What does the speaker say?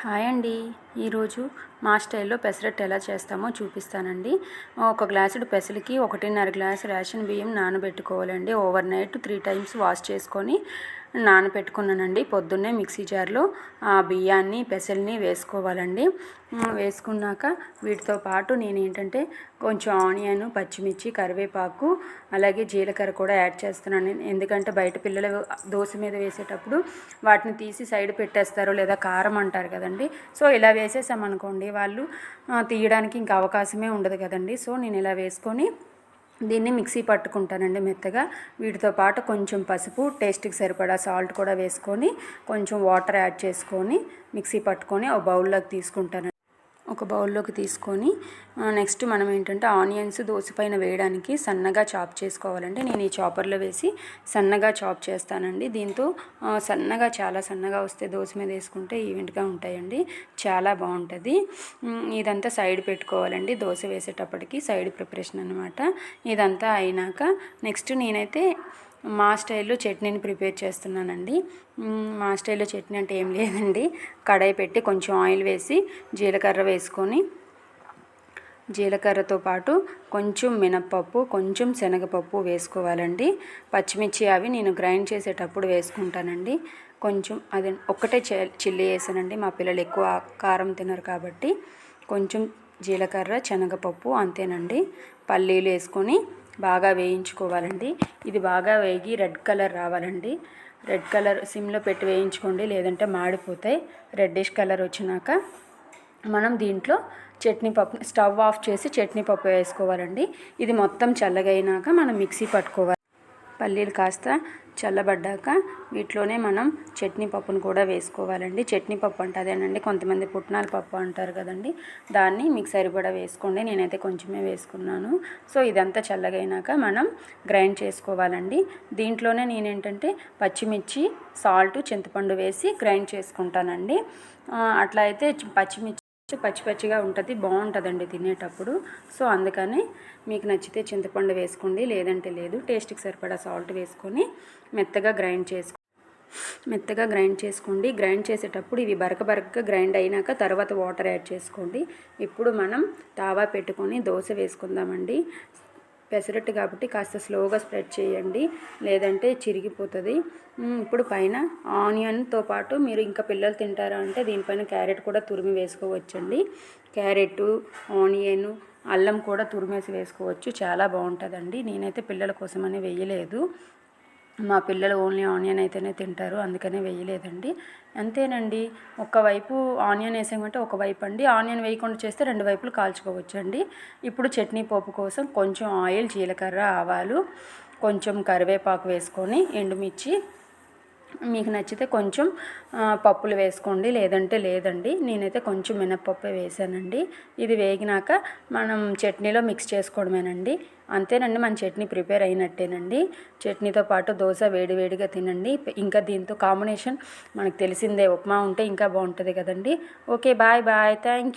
Hi అండి. ఈరోజు మా స్టైల్లో పెసరట్టు ఎలా చేస్తామో చూపిస్తానండి. ఒక గ్లాసుడు పెసలకి ఒకటిన్నర గ్లాసు రేషన్ బియ్యం నానబెట్టుకోవాలండి. Overnight three times wash చేసుకొని నానపెట్టుకున్నానండి. పొద్దున్నే మిక్సీ జార్లో ఆ బియ్యాన్ని పెసల్ని వేసుకోవాలండి. వేసుకున్నాక వీటితో పాటు నేను ఏంటంటే కొంచెం ఆనియన్ పచ్చిమిర్చి కరివేపాకు అలాగే జీలకర్ర కూడా యాడ్ చేస్తున్నాను. ఎందుకంటే బయట పిల్లలు దోశ మీద వేసేటప్పుడు వాటిని తీసి సైడ్ పెట్టేస్తారు లేదా కారం అంటారు కదండి. సో ఇలా వేసేసామనుకోండి వాళ్ళు తీయడానికి ఇంకా అవకాశమే ఉండదు కదండి. సో నేను ఇలా వేసుకొని దీన్ని మిక్సీ పట్టుకుంటానండి మెత్తగా. వీటితో పాటు కొంచెం పసుపు టేస్ట్కి సరిపడా సాల్ట్ కూడా వేసుకొని కొంచెం వాటర్ యాడ్ చేసుకొని మిక్సీ పట్టుకొని ఒక బౌల్లోకి తీసుకుంటాను ఒక బౌల్లోకి తీసుకొని నెక్స్ట్ మనం ఏంటంటే ఆనియన్స్ దోశ పైన వేయడానికి సన్నగా చాప్ చేసుకోవాలంటే నేను ఈ చాపర్లో వేసి సన్నగా చాప్ చేస్తానండి. దీంతో సన్నగా చాలా సన్నగా వస్తే దోశ మీద వేసుకుంటే ఈవెంట్గా ఉంటాయండి. చాలా బాగుంటుంది. ఇదంతా సైడ్ పెట్టుకోవాలండి. దోశ వేసేటప్పటికి సైడ్ ప్రిపరేషన్ అనమాట ఇదంతా అయినాక నెక్స్ట్ నేనైతే మా స్టైల్లో చట్నీని ప్రిపేర్ చేస్తున్నానండి. మా స్టైల్లో చట్నీ అంటే ఏం లేదండి. కడాయి పెట్టి కొంచెం ఆయిల్ వేసి జీలకర్ర వేసుకొని జీలకర్రతో పాటు కొంచెం మినప్పప్పు కొంచెం శనగపప్పు వేసుకోవాలండి. పచ్చిమిర్చి అవి నేను గ్రైండ్ చేసేటప్పుడు వేసుకుంటానండి. కొంచెం అది ఒక్కటే చిల్లీ వేసానండి. మా పిల్లలు ఎక్కువ కారం తినరు కాబట్టి. కొంచెం జీలకర్ర శనగపప్పు అంతేనండి. పల్లీలు వేసుకొని బాగా వేయించుకోవాలండి. ఇది బాగా వేగి రెడ్ కలర్ రావాలండి. రెడ్ కలర్ సిమ్లో పెట్టి వేయించుకోండి లేదంటే మాడిపోతాయి. రెడ్డిష్ కలర్ వచ్చినాక మనం దీంట్లో చట్నీ పప్పు స్టవ్ ఆఫ్ చేసి చట్నీ పప్పు వేసుకోవాలండి. ఇది మొత్తం చల్లగైనాక మనం మిక్సీ పట్టుకోవాలి. పల్లీలు కాస్త చల్లబడ్డాక వీటిలోనే మనం చట్నీ పప్పును కూడా వేసుకోవాలండి. చట్నీ పప్పు అంటే అదేనండి కొంతమంది పుట్నాల పప్పు అంటారు కదండి. దాన్ని మీకు సరిపడా వేసుకోండి. నేనైతే కొంచెమే వేసుకున్నాను. సో ఇదంతా చల్లగైనాక మనం గ్రైండ్ చేసుకోవాలండి. దీంట్లోనే నేనేంటంటే పచ్చిమిర్చి సాల్ట్ చింతపండు వేసి గ్రైండ్ చేసుకుంటానండి. అట్లా అయితే పచ్చిమిర్చి పచ్చి పచ్చిగా ఉంటుంది బాగుంటుందండి తినేటప్పుడు. సో అందుకని మీకు నచ్చితే చింతపండు వేసుకోండి లేదంటే లేదు. టేస్ట్కి సరిపడా సాల్ట్ వేసుకొని మెత్తగా గ్రైండ్ చేసుకో మెత్తగా గ్రైండ్ చేసుకోండి. గ్రైండ్ చేసేటప్పుడు ఇవి బరక బరకగా గ్రైండ్ అయినాక తర్వాత వాటర్ యాడ్ చేసుకోండి. ఇప్పుడు మనం తావా పెట్టుకొని దోశ వేసుకుందామండి. పెసరట్టు కాబట్టి కాస్త స్లోగా స్ప్రెడ్ చేయండి. లేదంటే చిరిగిపోతుంది. ఇప్పుడు పైన ఆనియన్తో పాటు మీరు ఇంకా పిల్లలు తింటారా అంటే దీనిపైన క్యారెట్ కూడా తురిమి వేసుకోవచ్చండి. క్యారెట్ ఆనియన్ అల్లం కూడా తురిమేసి వేసుకోవచ్చు. చాలా బాగుంటుందండి. నేనైతే పిల్లల కోసమని వేయలేదు. మా పిల్లలు ఓన్లీ ఆనియన్ అయితేనే తింటారు అందుకనే వేయలేదండి. అంతేనండి ఒకవైపు ఆనియన్ వేసామంటే ఒకవైపు అండి. ఆనియన్ వేయకుండా చేస్తే రెండు వైపులు కాల్చుకోవచ్చండి. ఇప్పుడు చట్నీ పోపు కోసం కొంచెం ఆయిల్ జీలకర్ర ఆవాలు కొంచెం కరివేపాకు వేసుకొని ఎండుమిర్చి మీకు నచ్చితే కొంచెం పప్పులు వేసుకోండి. లేదంటే లేదండి. నేనైతే కొంచెం మినప్పప్పు వేసానండి. ఇది వేగినాక మనం చట్నీలో మిక్స్ చేసుకోవడమేనండి. అంతేనండి మన చట్నీ ప్రిపేర్ అయినట్టేనండి. చట్నీతో పాటు దోశ వేడివేడిగా తినండి. ఇంకా దీంతో కాంబినేషన్ మనకు తెలిసిందే. ఉప్మా ఉంటే ఇంకా బాగుంటుంది కదండి. Okay bye bye. Thank you